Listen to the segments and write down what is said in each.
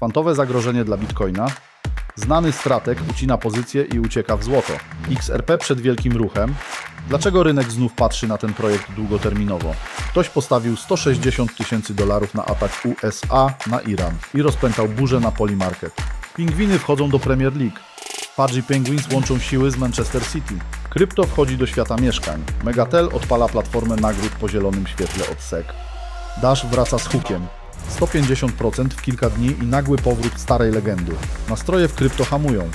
Kwantowe zagrożenie dla bitcoina. Znany strateg ucina pozycję i ucieka w złoto. XRP przed wielkim ruchem. Dlaczego rynek znów patrzy na ten projekt długoterminowo? Ktoś postawił 160 tysięcy dolarów na atak USA na Iran i rozpętał burzę na Polymarket. Pingwiny wchodzą do Premier League. Pudgy Penguins łączą siły z Manchester City. Krypto wchodzi do świata mieszkań. Megatel odpala platformę nagród po zielonym świetle od SEC. Dash wraca z hukiem. 150% w kilka dni i nagły powrót starej legendy. Nastroje w krypto hamują.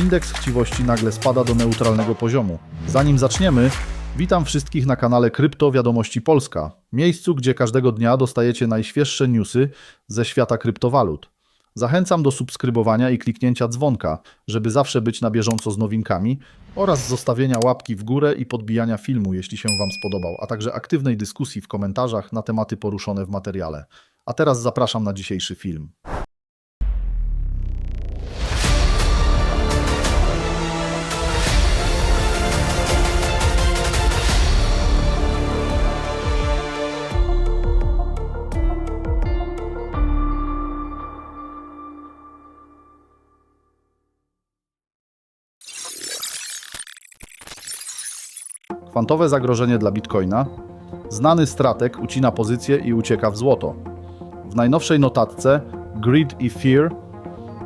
Indeks chciwości nagle spada do neutralnego poziomu. Zanim zaczniemy, witam wszystkich na kanale Krypto Wiadomości Polska, miejscu, gdzie każdego dnia dostajecie najświeższe newsy ze świata kryptowalut. Zachęcam do subskrybowania i kliknięcia dzwonka, żeby zawsze być na bieżąco z nowinkami oraz zostawienia łapki w górę i podbijania filmu, jeśli się Wam spodobał, a także aktywnej dyskusji w komentarzach na tematy poruszone w materiale. A teraz zapraszam na dzisiejszy film. Kwantowe zagrożenie dla bitcoina. Znany strateg ucina pozycję i ucieka w złoto. W najnowszej notatce Greed i Fear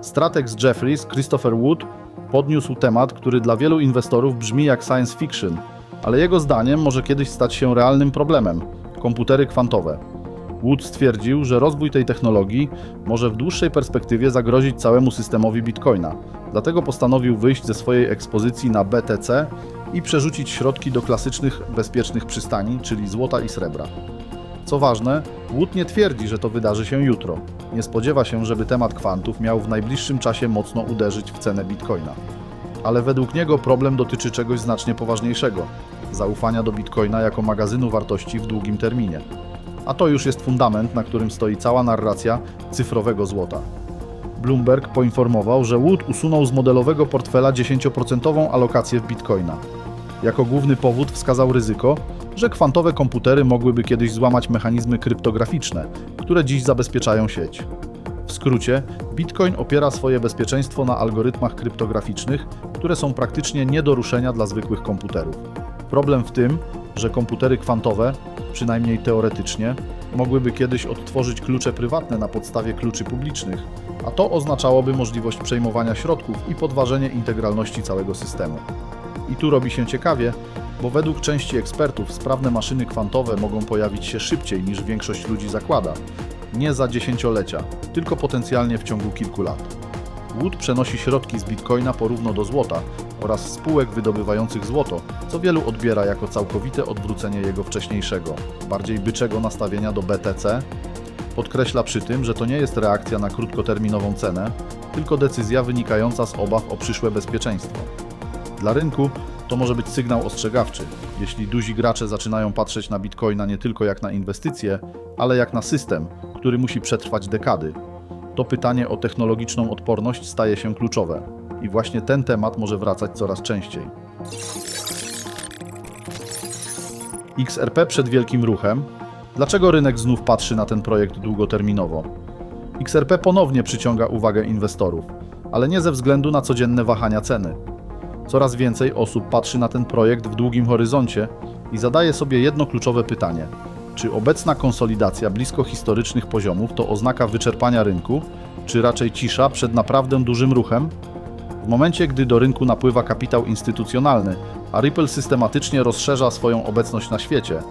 strateg z Jeffries, Christopher Wood, podniósł temat, który dla wielu inwestorów brzmi jak science fiction, ale jego zdaniem może kiedyś stać się realnym problemem komputery kwantowe. Wood stwierdził, że rozwój tej technologii może w dłuższej perspektywie zagrozić całemu systemowi bitcoina. Dlatego postanowił wyjść ze swojej ekspozycji na BTC i przerzucić środki do klasycznych, bezpiecznych przystani, czyli złota i srebra. Co ważne, Wood nie twierdzi, że to wydarzy się jutro. Nie spodziewa się, żeby temat kwantów miał w najbliższym czasie mocno uderzyć w cenę bitcoina. Ale według niego problem dotyczy czegoś znacznie poważniejszego zaufania do bitcoina jako magazynu wartości w długim terminie. A to już jest fundament, na którym stoi cała narracja cyfrowego złota. Bloomberg poinformował, że Wood usunął z modelowego portfela 10% alokację w bitcoina. Jako główny powód wskazał ryzyko, że kwantowe komputery mogłyby kiedyś złamać mechanizmy kryptograficzne, które dziś zabezpieczają sieć. W skrócie, Bitcoin opiera swoje bezpieczeństwo na algorytmach kryptograficznych, które są praktycznie nie do ruszenia dla zwykłych komputerów. Problem w tym, że komputery kwantowe, przynajmniej teoretycznie, mogłyby kiedyś odtworzyć klucze prywatne na podstawie kluczy publicznych, a to oznaczałoby możliwość przejmowania środków i podważenie integralności całego systemu. I tu robi się ciekawie, bo według części ekspertów sprawne maszyny kwantowe mogą pojawić się szybciej niż większość ludzi zakłada. Nie za dziesięciolecia, tylko potencjalnie w ciągu kilku lat. Wood przenosi środki z bitcoina porówno do złota oraz spółek wydobywających złoto, co wielu odbiera jako całkowite odwrócenie jego wcześniejszego, bardziej byczego nastawienia do BTC. Podkreśla przy tym, że to nie jest reakcja na krótkoterminową cenę, tylko decyzja wynikająca z obaw o przyszłe bezpieczeństwo. Dla rynku to może być sygnał ostrzegawczy, jeśli duzi gracze zaczynają patrzeć na bitcoina nie tylko jak na inwestycje, ale jak na system, który musi przetrwać dekady. To pytanie o technologiczną odporność staje się kluczowe i właśnie ten temat może wracać coraz częściej. XRP przed wielkim ruchem. Dlaczego rynek znów patrzy na ten projekt długoterminowo? XRP ponownie przyciąga uwagę inwestorów, ale nie ze względu na codzienne wahania ceny. Coraz więcej osób patrzy na ten projekt w długim horyzoncie i zadaje sobie jedno kluczowe pytanie: czy obecna konsolidacja blisko historycznych poziomów to oznaka wyczerpania rynku, czy raczej cisza przed naprawdę dużym ruchem? W momencie, gdy do rynku napływa kapitał instytucjonalny, a Ripple systematycznie rozszerza swoją obecność na świecie,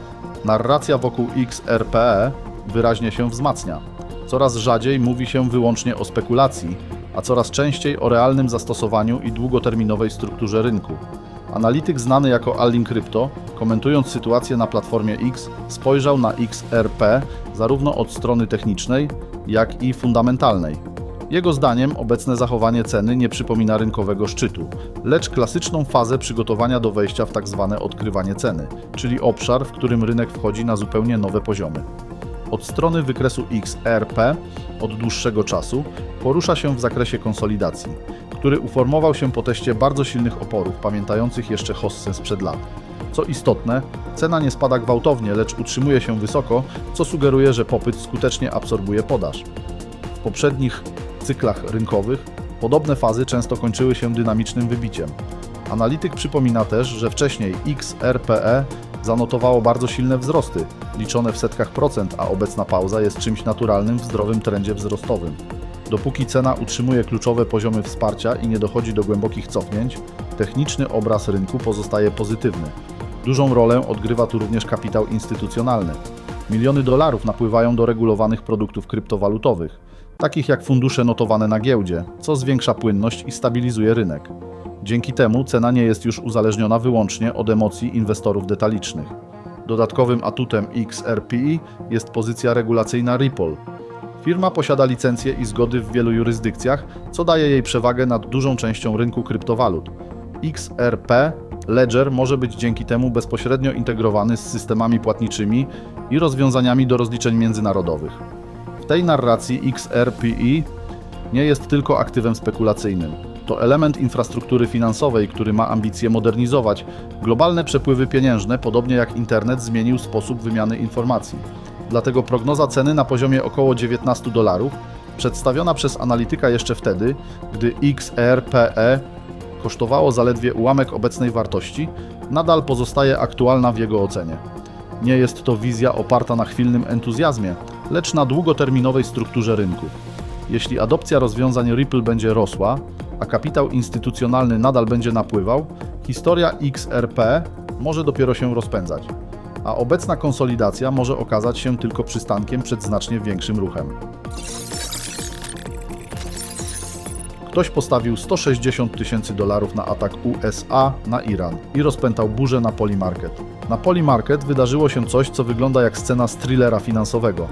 narracja wokół XRPE wyraźnie się wzmacnia. Coraz rzadziej mówi się wyłącznie o spekulacji, a coraz częściej o realnym zastosowaniu i długoterminowej strukturze rynku. Analityk znany jako Allin Crypto, komentując sytuację na platformie X, spojrzał na XRP zarówno od strony technicznej, jak i fundamentalnej. Jego zdaniem obecne zachowanie ceny nie przypomina rynkowego szczytu, lecz klasyczną fazę przygotowania do wejścia w tzw. odkrywanie ceny, czyli obszar, w którym rynek wchodzi na zupełnie nowe poziomy. Od strony wykresu XRP od dłuższego czasu porusza się w zakresie konsolidacji, który uformował się po teście bardzo silnych oporów, pamiętających jeszcze hossę sprzed lat. Co istotne, cena nie spada gwałtownie, lecz utrzymuje się wysoko, co sugeruje, że popyt skutecznie absorbuje podaż. W poprzednich cyklach rynkowych, podobne fazy często kończyły się dynamicznym wybiciem. Analityk przypomina też, że wcześniej XRPE zanotowało bardzo silne wzrosty, liczone w setkach procent, a obecna pauza jest czymś naturalnym w zdrowym trendzie wzrostowym. Dopóki cena utrzymuje kluczowe poziomy wsparcia i nie dochodzi do głębokich cofnięć, techniczny obraz rynku pozostaje pozytywny. Dużą rolę odgrywa tu również kapitał instytucjonalny. Miliony dolarów napływają do regulowanych produktów kryptowalutowych, takich jak fundusze notowane na giełdzie, co zwiększa płynność i stabilizuje rynek. Dzięki temu cena nie jest już uzależniona wyłącznie od emocji inwestorów detalicznych. Dodatkowym atutem XRPI jest pozycja regulacyjna Ripple. Firma posiada licencje i zgody w wielu jurysdykcjach, co daje jej przewagę nad dużą częścią rynku kryptowalut. XRP Ledger może być dzięki temu bezpośrednio integrowany z systemami płatniczymi i rozwiązaniami do rozliczeń międzynarodowych. Tej narracji XRPI nie jest tylko aktywem spekulacyjnym. To element infrastruktury finansowej, który ma ambicje modernizować globalne przepływy pieniężne, podobnie jak internet zmienił sposób wymiany informacji. Dlatego prognoza ceny na poziomie około 19 dolarów, przedstawiona przez analityka jeszcze wtedy, gdy XRPE kosztowało zaledwie ułamek obecnej wartości, nadal pozostaje aktualna w jego ocenie. Nie jest to wizja oparta na chwilnym entuzjazmie, lecz na długoterminowej strukturze rynku. Jeśli adopcja rozwiązań Ripple będzie rosła, a kapitał instytucjonalny nadal będzie napływał, historia XRP może dopiero się rozpędzać, a obecna konsolidacja może okazać się tylko przystankiem przed znacznie większym ruchem. Ktoś postawił 160 tysięcy dolarów na atak USA na Iran i rozpętał burzę na Polymarket. Na Polymarket wydarzyło się coś, co wygląda jak scena z thrillera finansowego.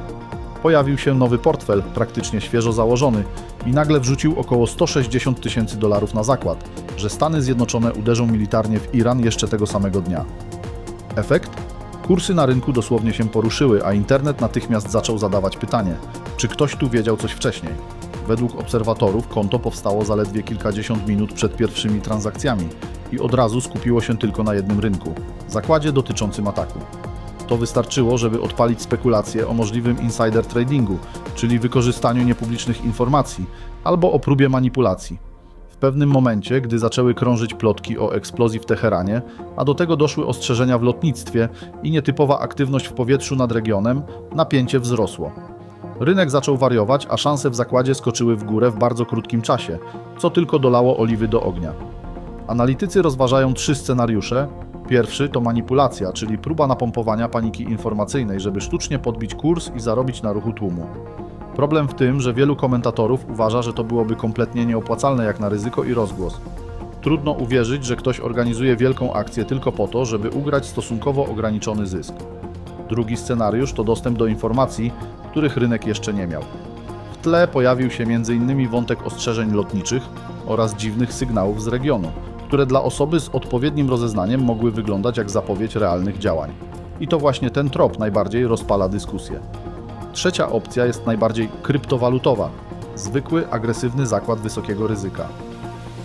Pojawił się nowy portfel, praktycznie świeżo założony, i nagle wrzucił około 160 tysięcy dolarów na zakład, że Stany Zjednoczone uderzą militarnie w Iran jeszcze tego samego dnia. Efekt? Kursy na rynku dosłownie się poruszyły, a internet natychmiast zaczął zadawać pytanie, czy ktoś tu wiedział coś wcześniej. Według obserwatorów konto powstało zaledwie kilkadziesiąt minut przed pierwszymi transakcjami i od razu skupiło się tylko na jednym rynku zakładzie dotyczącym ataku. To wystarczyło, żeby odpalić spekulacje o możliwym insider tradingu, czyli wykorzystaniu niepublicznych informacji albo o próbie manipulacji. W pewnym momencie, gdy zaczęły krążyć plotki o eksplozji w Teheranie, a do tego doszły ostrzeżenia w lotnictwie i nietypowa aktywność w powietrzu nad regionem, napięcie wzrosło. Rynek zaczął wariować, a szanse w zakładzie skoczyły w górę w bardzo krótkim czasie, co tylko dolało oliwy do ognia. Analitycy rozważają trzy scenariusze. Pierwszy to manipulacja, czyli próba napompowania paniki informacyjnej, żeby sztucznie podbić kurs i zarobić na ruchu tłumu. Problem w tym, że wielu komentatorów uważa, że to byłoby kompletnie nieopłacalne jak na ryzyko i rozgłos. Trudno uwierzyć, że ktoś organizuje wielką akcję tylko po to, żeby ugrać stosunkowo ograniczony zysk. Drugi scenariusz to dostęp do informacji, których rynek jeszcze nie miał. W tle pojawił się m.in. wątek ostrzeżeń lotniczych oraz dziwnych sygnałów z regionu, które dla osoby z odpowiednim rozeznaniem mogły wyglądać jak zapowiedź realnych działań. I to właśnie ten trop najbardziej rozpala dyskusję. Trzecia opcja jest najbardziej kryptowalutowa zwykły, agresywny zakład wysokiego ryzyka.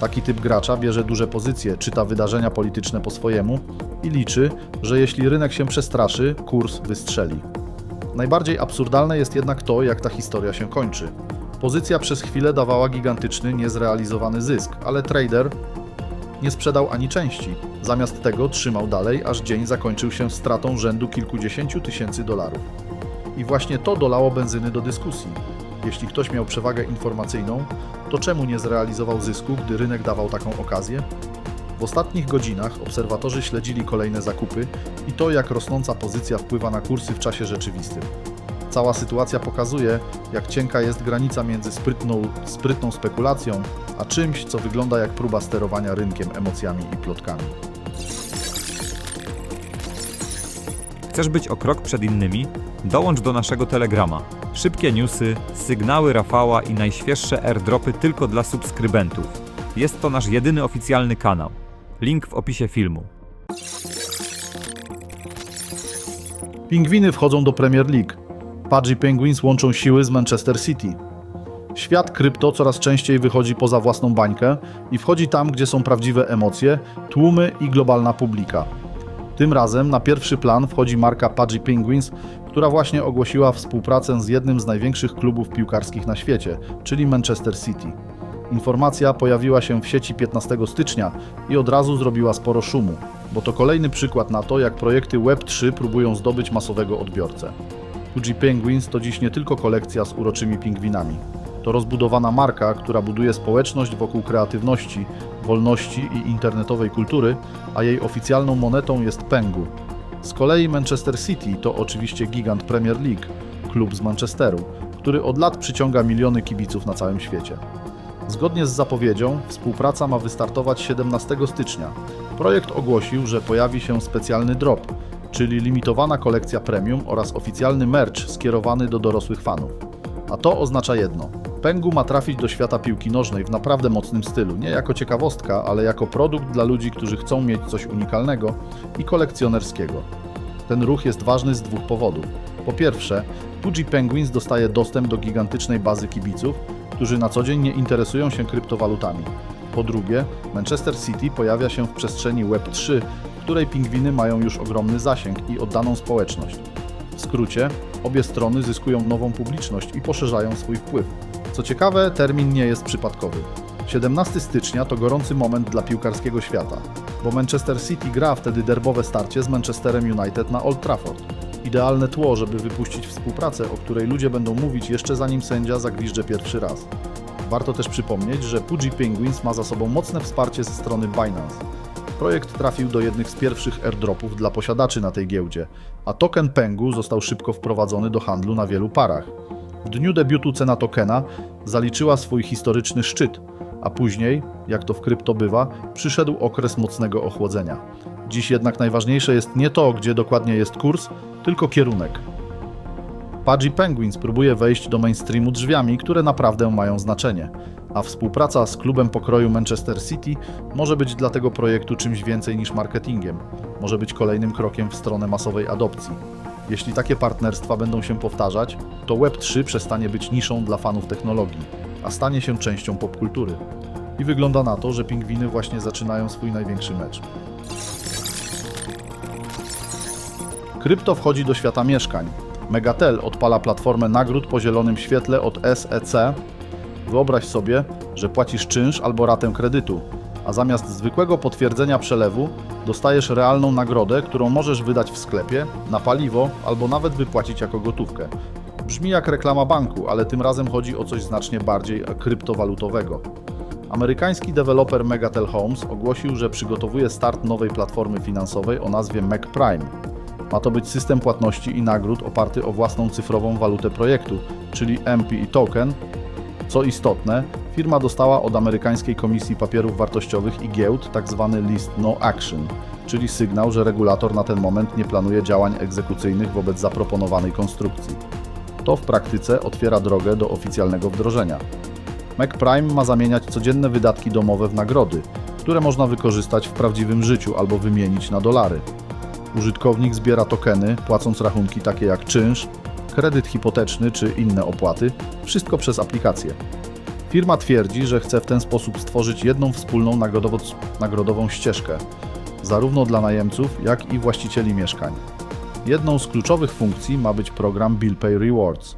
Taki typ gracza bierze duże pozycje, czyta wydarzenia polityczne po swojemu i liczy, że jeśli rynek się przestraszy, kurs wystrzeli. Najbardziej absurdalne jest jednak to, jak ta historia się kończy. Pozycja przez chwilę dawała gigantyczny, niezrealizowany zysk, ale trader nie sprzedał ani części. Zamiast tego trzymał dalej, aż dzień zakończył się stratą rzędu kilkudziesięciu tysięcy dolarów. I właśnie to dolało benzyny do dyskusji. Jeśli ktoś miał przewagę informacyjną, to czemu nie zrealizował zysku, gdy rynek dawał taką okazję? W ostatnich godzinach obserwatorzy śledzili kolejne zakupy i to, jak rosnąca pozycja wpływa na kursy w czasie rzeczywistym. Cała sytuacja pokazuje, jak cienka jest granica między sprytną, sprytną spekulacją, a czymś, co wygląda jak próba sterowania rynkiem emocjami i plotkami. Chcesz być o krok przed innymi? Dołącz do naszego Telegrama. Szybkie newsy, sygnały Rafała i najświeższe airdropy tylko dla subskrybentów. Jest to nasz jedyny oficjalny kanał. Link w opisie filmu. Pingwiny wchodzą do Premier League. Pudgy Penguins łączą siły z Manchester City. Świat krypto coraz częściej wychodzi poza własną bańkę i wchodzi tam, gdzie są prawdziwe emocje, tłumy i globalna publika. Tym razem na pierwszy plan wchodzi marka Pudgy Penguins, która właśnie ogłosiła współpracę z jednym z największych klubów piłkarskich na świecie, czyli Manchester City. Informacja pojawiła się w sieci 15 stycznia i od razu zrobiła sporo szumu, bo to kolejny przykład na to, jak projekty Web3 próbują zdobyć masowego odbiorcę. Fuji Penguins to dziś nie tylko kolekcja z uroczymi pingwinami. To rozbudowana marka, która buduje społeczność wokół kreatywności, wolności i internetowej kultury, a jej oficjalną monetą jest Pengu. Z kolei Manchester City to oczywiście gigant Premier League, klub z Manchesteru, który od lat przyciąga miliony kibiców na całym świecie. Zgodnie z zapowiedzią, współpraca ma wystartować 17 stycznia. Projekt ogłosił, że pojawi się specjalny drop, czyli limitowana kolekcja premium oraz oficjalny merch skierowany do dorosłych fanów. A to oznacza jedno. Pengu ma trafić do świata piłki nożnej w naprawdę mocnym stylu, nie jako ciekawostka, ale jako produkt dla ludzi, którzy chcą mieć coś unikalnego i kolekcjonerskiego. Ten ruch jest ważny z dwóch powodów. Po pierwsze, Fuji Penguins dostaje dostęp do gigantycznej bazy kibiców, którzy na co dzień nie interesują się kryptowalutami. Po drugie, Manchester City pojawia się w przestrzeni Web3, w której pingwiny mają już ogromny zasięg i oddaną społeczność. W skrócie, obie strony zyskują nową publiczność i poszerzają swój wpływ. Co ciekawe, termin nie jest przypadkowy. 17 stycznia to gorący moment dla piłkarskiego świata, bo Manchester City gra wtedy derbowe starcie z Manchesterem United na Old Trafford. Idealne tło, żeby wypuścić współpracę, o której ludzie będą mówić jeszcze zanim sędzia zagwiżdże pierwszy raz. Warto też przypomnieć, że Fuji Penguins ma za sobą mocne wsparcie ze strony Binance. Projekt trafił do jednych z pierwszych airdropów dla posiadaczy na tej giełdzie, a token Pengu został szybko wprowadzony do handlu na wielu parach. W dniu debiutu cena tokena zaliczyła swój historyczny szczyt, a później, jak to w krypto bywa, przyszedł okres mocnego ochłodzenia. Dziś jednak najważniejsze jest nie to, gdzie dokładnie jest kurs, tylko kierunek. Pudgy Penguins próbuje wejść do mainstreamu drzwiami, które naprawdę mają znaczenie, a współpraca z klubem pokroju Manchester City może być dla tego projektu czymś więcej niż marketingiem. Może być kolejnym krokiem w stronę masowej adopcji. Jeśli takie partnerstwa będą się powtarzać, to Web3 przestanie być niszą dla fanów technologii, a stanie się częścią popkultury. I wygląda na to, że pingwiny właśnie zaczynają swój największy mecz. Krypto wchodzi do świata mieszkań. Megatel odpala platformę nagród po zielonym świetle od SEC. Wyobraź sobie, że płacisz czynsz albo ratę kredytu, a zamiast zwykłego potwierdzenia przelewu dostajesz realną nagrodę, którą możesz wydać w sklepie, na paliwo albo nawet wypłacić jako gotówkę. Brzmi jak reklama banku, ale tym razem chodzi o coś znacznie bardziej kryptowalutowego. Amerykański deweloper Megatel Homes ogłosił, że przygotowuje start nowej platformy finansowej o nazwie Mac Prime. Ma to być system płatności i nagród oparty o własną cyfrową walutę projektu, czyli MPI Token. Co istotne, firma dostała od amerykańskiej Komisji Papierów Wartościowych i Giełd tzw. List No Action, czyli sygnał, że regulator na ten moment nie planuje działań egzekucyjnych wobec zaproponowanej konstrukcji. To w praktyce otwiera drogę do oficjalnego wdrożenia. Mac Prime ma zamieniać codzienne wydatki domowe w nagrody, które można wykorzystać w prawdziwym życiu albo wymienić na dolary. Użytkownik zbiera tokeny, płacąc rachunki takie jak czynsz, kredyt hipoteczny czy inne opłaty, wszystko przez aplikację. Firma twierdzi, że chce w ten sposób stworzyć jedną wspólną nagrodową ścieżkę, zarówno dla najemców, jak i właścicieli mieszkań. Jedną z kluczowych funkcji ma być program Bill Pay Rewards.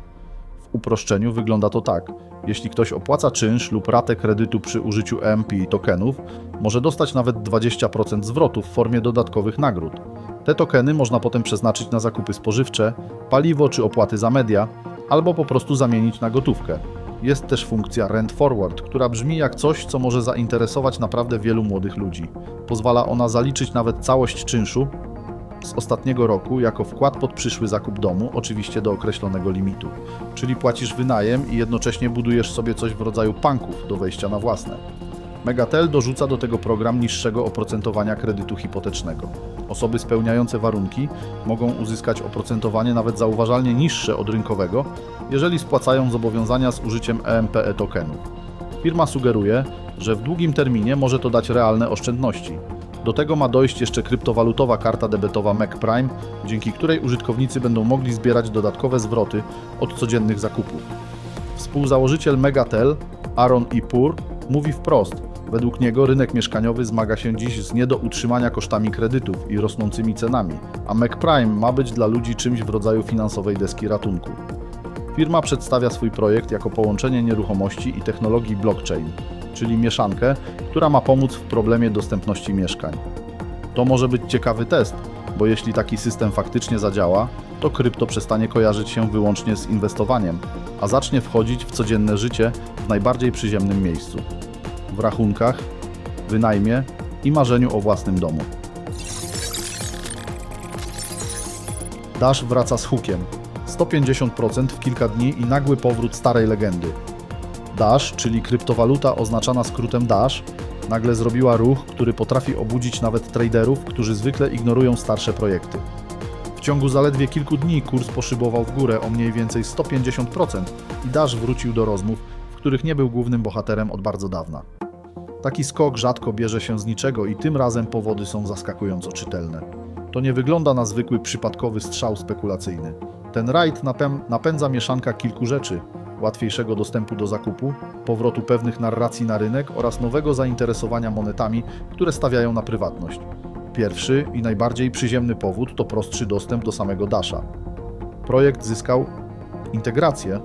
W uproszczeniu wygląda to tak. Jeśli ktoś opłaca czynsz lub ratę kredytu przy użyciu EMP i tokenów, może dostać nawet 20% zwrotu w formie dodatkowych nagród. Te tokeny można potem przeznaczyć na zakupy spożywcze, paliwo czy opłaty za media, albo po prostu zamienić na gotówkę. Jest też funkcja Rent Forward, która brzmi jak coś, co może zainteresować naprawdę wielu młodych ludzi. Pozwala ona zaliczyć nawet całość czynszu z ostatniego roku jako wkład pod przyszły zakup domu, oczywiście do określonego limitu. Czyli płacisz wynajem i jednocześnie budujesz sobie coś w rodzaju punków do wejścia na własne. Megatel dorzuca do tego program niższego oprocentowania kredytu hipotecznego. Osoby spełniające warunki mogą uzyskać oprocentowanie nawet zauważalnie niższe od rynkowego, jeżeli spłacają zobowiązania z użyciem EMPE tokenów. Firma sugeruje, że w długim terminie może to dać realne oszczędności. Do tego ma dojść jeszcze kryptowalutowa karta debetowa Mac Prime, dzięki której użytkownicy będą mogli zbierać dodatkowe zwroty od codziennych zakupów. Współzałożyciel Megatel, Aaron Ipur, mówi wprost: Według niego rynek mieszkaniowy zmaga się dziś z nie do utrzymania kosztami kredytów i rosnącymi cenami, a MacPrime ma być dla ludzi czymś w rodzaju finansowej deski ratunku. Firma przedstawia swój projekt jako połączenie nieruchomości i technologii blockchain, czyli mieszankę, która ma pomóc w problemie dostępności mieszkań. To może być ciekawy test, bo jeśli taki system faktycznie zadziała, to krypto przestanie kojarzyć się wyłącznie z inwestowaniem, a zacznie wchodzić w codzienne życie w najbardziej przyziemnym miejscu w rachunkach, wynajmie i marzeniu o własnym domu. Dash wraca z hukiem. 150% w kilka dni i nagły powrót starej legendy. Dash, czyli kryptowaluta oznaczana skrótem Dash, nagle zrobiła ruch, który potrafi obudzić nawet traderów, którzy zwykle ignorują starsze projekty. W ciągu zaledwie kilku dni kurs poszybował w górę o mniej więcej 150% i Dash wrócił do rozmów, w których nie był głównym bohaterem od bardzo dawna. Taki skok rzadko bierze się z niczego i tym razem powody są zaskakująco czytelne. To nie wygląda na zwykły przypadkowy strzał spekulacyjny. Ten rajd napę- napędza mieszanka kilku rzeczy: łatwiejszego dostępu do zakupu, powrotu pewnych narracji na rynek oraz nowego zainteresowania monetami, które stawiają na prywatność. Pierwszy i najbardziej przyziemny powód to prostszy dostęp do samego Dasha. Projekt zyskał integrację,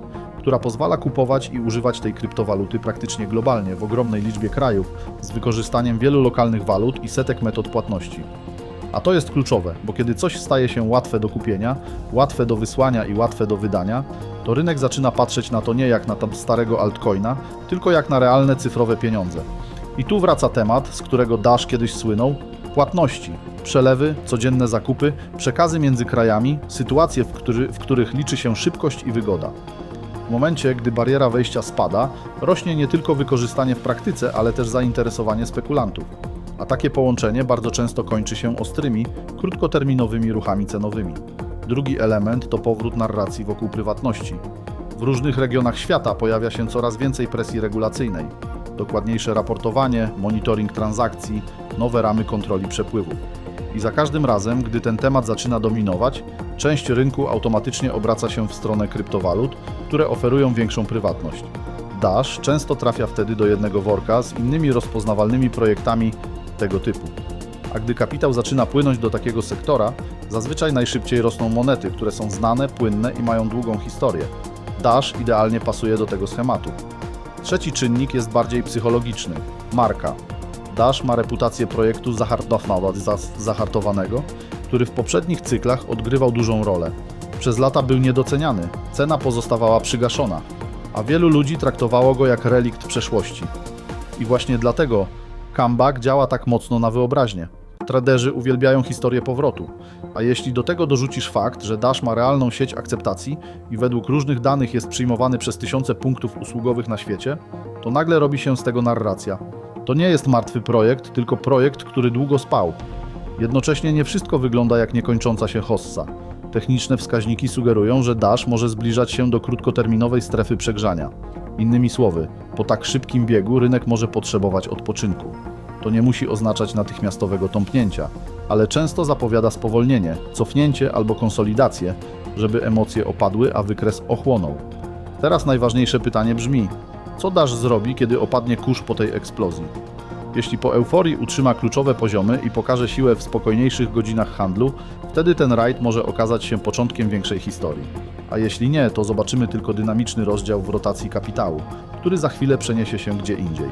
która pozwala kupować i używać tej kryptowaluty praktycznie globalnie w ogromnej liczbie krajów z wykorzystaniem wielu lokalnych walut i setek metod płatności. A to jest kluczowe, bo kiedy coś staje się łatwe do kupienia, łatwe do wysłania i łatwe do wydania, to rynek zaczyna patrzeć na to nie jak na tam starego altcoina, tylko jak na realne cyfrowe pieniądze. I tu wraca temat, z którego Dash kiedyś słynął płatności, przelewy, codzienne zakupy, przekazy między krajami, sytuacje, w, który, w których liczy się szybkość i wygoda. W momencie, gdy bariera wejścia spada, rośnie nie tylko wykorzystanie w praktyce, ale też zainteresowanie spekulantów. A takie połączenie bardzo często kończy się ostrymi, krótkoterminowymi ruchami cenowymi. Drugi element to powrót narracji wokół prywatności. W różnych regionach świata pojawia się coraz więcej presji regulacyjnej. Dokładniejsze raportowanie, monitoring transakcji, nowe ramy kontroli przepływu. I za każdym razem, gdy ten temat zaczyna dominować, część rynku automatycznie obraca się w stronę kryptowalut, które oferują większą prywatność. Dash często trafia wtedy do jednego worka z innymi rozpoznawalnymi projektami tego typu. A gdy kapitał zaczyna płynąć do takiego sektora, zazwyczaj najszybciej rosną monety, które są znane, płynne i mają długą historię. Dash idealnie pasuje do tego schematu. Trzeci czynnik jest bardziej psychologiczny marka. Dash ma reputację projektu zahartowanego, który w poprzednich cyklach odgrywał dużą rolę. Przez lata był niedoceniany, cena pozostawała przygaszona, a wielu ludzi traktowało go jak relikt przeszłości. I właśnie dlatego comeback działa tak mocno na wyobraźnię. Traderzy uwielbiają historię powrotu, a jeśli do tego dorzucisz fakt, że Dash ma realną sieć akceptacji i według różnych danych jest przyjmowany przez tysiące punktów usługowych na świecie, to nagle robi się z tego narracja. To nie jest martwy projekt, tylko projekt, który długo spał. Jednocześnie nie wszystko wygląda jak niekończąca się hossa. Techniczne wskaźniki sugerują, że Dash może zbliżać się do krótkoterminowej strefy przegrzania. Innymi słowy, po tak szybkim biegu rynek może potrzebować odpoczynku. To nie musi oznaczać natychmiastowego tąpnięcia, ale często zapowiada spowolnienie, cofnięcie albo konsolidację, żeby emocje opadły, a wykres ochłonął. Teraz najważniejsze pytanie brzmi: co Dash zrobi, kiedy opadnie kurz po tej eksplozji? Jeśli po euforii utrzyma kluczowe poziomy i pokaże siłę w spokojniejszych godzinach handlu, wtedy ten rajd może okazać się początkiem większej historii. A jeśli nie, to zobaczymy tylko dynamiczny rozdział w rotacji kapitału, który za chwilę przeniesie się gdzie indziej.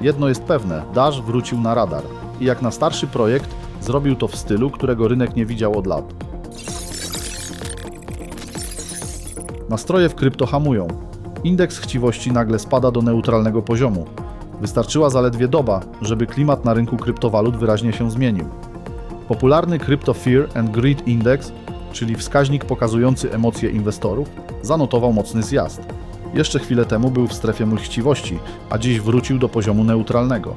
Jedno jest pewne, Dash wrócił na radar i jak na starszy projekt zrobił to w stylu, którego rynek nie widział od lat. Nastroje w krypto hamują. Indeks chciwości nagle spada do neutralnego poziomu. Wystarczyła zaledwie doba, żeby klimat na rynku kryptowalut wyraźnie się zmienił. Popularny Crypto Fear and Greed Index, czyli wskaźnik pokazujący emocje inwestorów, zanotował mocny zjazd. Jeszcze chwilę temu był w strefie chciwości, a dziś wrócił do poziomu neutralnego.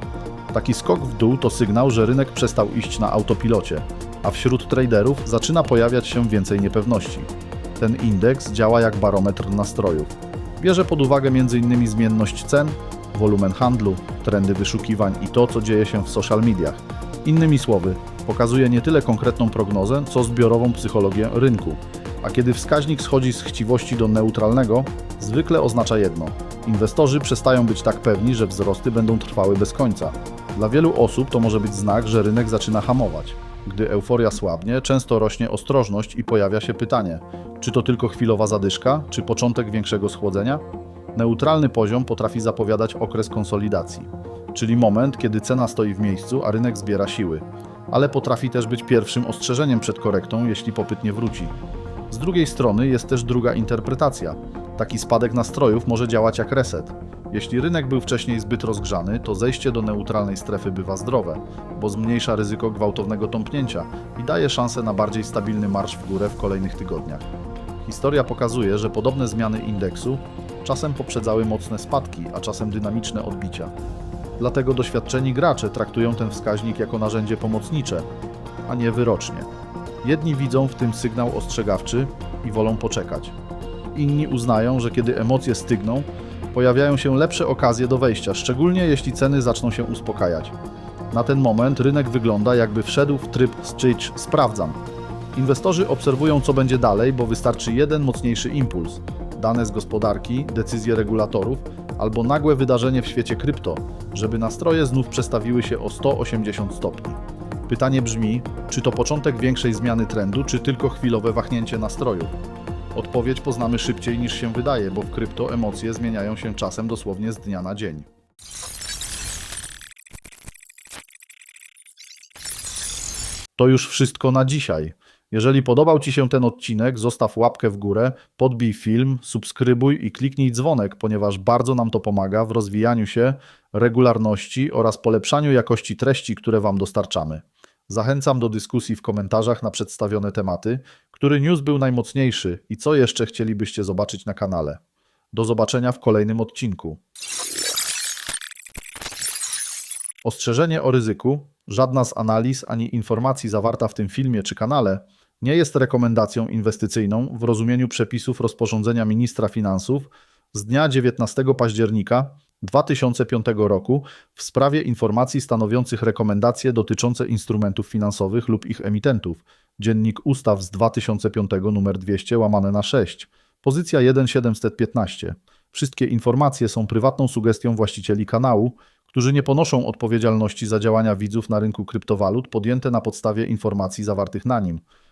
Taki skok w dół to sygnał, że rynek przestał iść na autopilocie, a wśród traderów zaczyna pojawiać się więcej niepewności. Ten indeks działa jak barometr nastrojów. Bierze pod uwagę m.in. zmienność cen, wolumen handlu, trendy wyszukiwań i to, co dzieje się w social mediach. Innymi słowy, pokazuje nie tyle konkretną prognozę, co zbiorową psychologię rynku. A kiedy wskaźnik schodzi z chciwości do neutralnego, zwykle oznacza jedno: Inwestorzy przestają być tak pewni, że wzrosty będą trwały bez końca. Dla wielu osób to może być znak, że rynek zaczyna hamować. Gdy euforia słabnie, często rośnie ostrożność i pojawia się pytanie: czy to tylko chwilowa zadyszka, czy początek większego schłodzenia? Neutralny poziom potrafi zapowiadać okres konsolidacji, czyli moment, kiedy cena stoi w miejscu, a rynek zbiera siły, ale potrafi też być pierwszym ostrzeżeniem przed korektą, jeśli popyt nie wróci. Z drugiej strony jest też druga interpretacja. Taki spadek nastrojów może działać jak reset. Jeśli rynek był wcześniej zbyt rozgrzany, to zejście do neutralnej strefy bywa zdrowe, bo zmniejsza ryzyko gwałtownego tąpnięcia i daje szansę na bardziej stabilny marsz w górę w kolejnych tygodniach. Historia pokazuje, że podobne zmiany indeksu czasem poprzedzały mocne spadki, a czasem dynamiczne odbicia. Dlatego doświadczeni gracze traktują ten wskaźnik jako narzędzie pomocnicze, a nie wyrocznie. Jedni widzą w tym sygnał ostrzegawczy i wolą poczekać. Inni uznają, że kiedy emocje stygną, pojawiają się lepsze okazje do wejścia, szczególnie jeśli ceny zaczną się uspokajać. Na ten moment rynek wygląda jakby wszedł w tryb stage sprawdzam. Inwestorzy obserwują co będzie dalej, bo wystarczy jeden mocniejszy impuls, dane z gospodarki, decyzje regulatorów albo nagłe wydarzenie w świecie krypto, żeby nastroje znów przestawiły się o 180 stopni. Pytanie brzmi, czy to początek większej zmiany trendu, czy tylko chwilowe wahnięcie nastrojów? Odpowiedź poznamy szybciej niż się wydaje, bo w krypto emocje zmieniają się czasem dosłownie z dnia na dzień. To już wszystko na dzisiaj. Jeżeli podobał Ci się ten odcinek, zostaw łapkę w górę, podbij film, subskrybuj i kliknij dzwonek, ponieważ bardzo nam to pomaga w rozwijaniu się, regularności oraz polepszaniu jakości treści, które Wam dostarczamy. Zachęcam do dyskusji w komentarzach na przedstawione tematy, który news był najmocniejszy i co jeszcze chcielibyście zobaczyć na kanale. Do zobaczenia w kolejnym odcinku. Ostrzeżenie o ryzyku. Żadna z analiz ani informacji zawarta w tym filmie czy kanale nie jest rekomendacją inwestycyjną w rozumieniu przepisów rozporządzenia ministra finansów z dnia 19 października 2005 roku w sprawie informacji stanowiących rekomendacje dotyczące instrumentów finansowych lub ich emitentów. Dziennik Ustaw z 2005 nr 200 łamane na 6. Pozycja 1715. Wszystkie informacje są prywatną sugestią właścicieli kanału, którzy nie ponoszą odpowiedzialności za działania widzów na rynku kryptowalut podjęte na podstawie informacji zawartych na nim